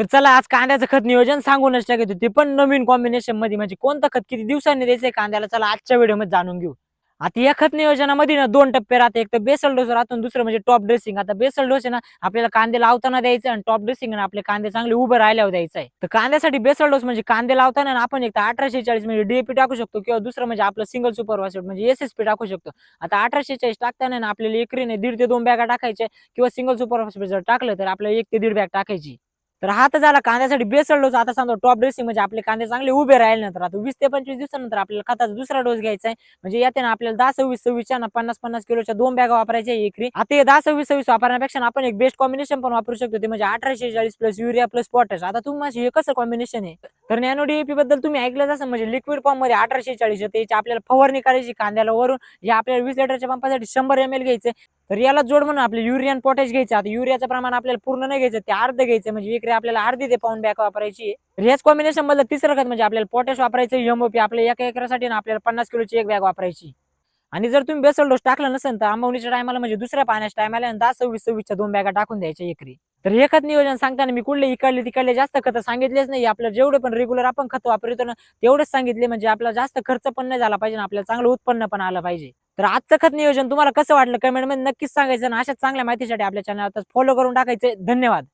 तर चला आज कांद्याचं खत नियोजन सांगूनच टाकत ते पण नवीन कॉम्बिनेशनमध्ये म्हणजे कोणतं खत किती दिवसांनी द्यायचंय कांद्याला चला आजच्या व्हिडिओमध्ये जाणून घेऊ. आता या खत नियोजनामध्ये ना दोन टप्पे राहते. एक तर बेसल डोस राहतो आणि दुसरं म्हणजे टॉप ड्रेसिंग आता बेसल डोस आहे ना आपल्याला कांदे लावताना द्यायचं आणि टॉप ड्रेसिंग आपले कांदे चांगले उभे राहिल्यावर द्यायचं आहे. तर कांद्यासाठी बेसल डोस म्हणजे कांदे लावताना आपण एक तर अठराशे चाळीस म्हणजे डीएपी टाकू शकतो किंवा दुसरं म्हणजे आपलं सिंगल सुपर म्हणजे एसएसपी टाकू शकतो. आता अठराशे चाळीस टाकताना ना आपल्याला एकरीने दीड ते दोन बॅगा टाकायच्या किंवा सिंगल सुपर जर टाकलं तर आपल्याला एक ते दीड बॅग टाकायची तर हा तर झाला कांद्यासाठी बेसल डोस. आता समजा टॉप ड्रेसिंग म्हणजे आपले कांदे चांगले उभे राहिले नंतर आता वीस ते पंचवीस दिवसानंतर आपल्याला खताचा दुसरा डोस घ्यायचा आहे. म्हणजे याते ना आपल्याला दहा सव्वीस सव्वीसच्या ना पन्नास पन्नास किलोच्या दोन बॅगा वापरायच्या एकरी. आता हे दहा सव्वीस सव्वीस वापरण्यापेक्षा आपण एक बेस्ट कॉम्बिनेशन पण वापरू शकतो. ते म्हणजे अठराशे चाळीस प्लस युरिया प्लस पॉटॅश आता तुम्ही हे कसं कॉम्बिनेशन आहे? तर नॅनो डीएपी बद्दल तुम्ही ऐकलंच असं म्हणजे लिक्विड फॉर्ममध्ये अठराशे चाळीस येते याची आपल्याला फवारणी करायची कांद्याला वरून. जे आपल्याला वीस लिटरच्या पंपासाठी शंभर एम एल घ्यायचे. तर याला जोड म्हणून आपले युरिया आणि पोटॅश घ्यायचं. आता युरियाचं प्रमाण आपल्याला पूर्ण नाही घ्यायचं ते अर्ध घ्यायचं. म्हणजे इकडे आपल्याला अर्धी ते पाऊन बॅग वापरायची. आहे. ह्याच कॉम्बिनेशन मधलं तिसरं खत म्हणजे आपल्याला पोटॅश वापरायचं एमओपी आपल्या एका एकरासाठी आपल्याला पन्नास किलोची एक बॅग वापरायची. आणि जर तुम्ही बेसल डोस टाकला नसेल तर आंबवणीच्या टायमाला म्हणजे दुसऱ्या पाण्याच्या टायमाला दहा सव्वीस सव्वीसच्या दोन बॅगा टाकून द्यायच्या एकरी. तर हे खत नियोजन सांगताना मी कुठले इकडले तिकडले जास्त खत सांगितलेच नाही. आपल्याला जेवढे पण रेग्युलर आपण खत वापरतो ना तेवढेच सांगितले. म्हणजे आपला जास्त खर्च पण नाही झाला पाहिजे आपल्याला चांगलं उत्पन्न पण आलं पाहिजे. तर आजचं खत नियोजन तुम्हाला कसं वाटलं? कमेंटमध्ये नक्कीच सांगायचं आणि अशा चांगल्या माहितीसाठी आपल्या चॅनल फॉलो करून टाकायचे. धन्यवाद.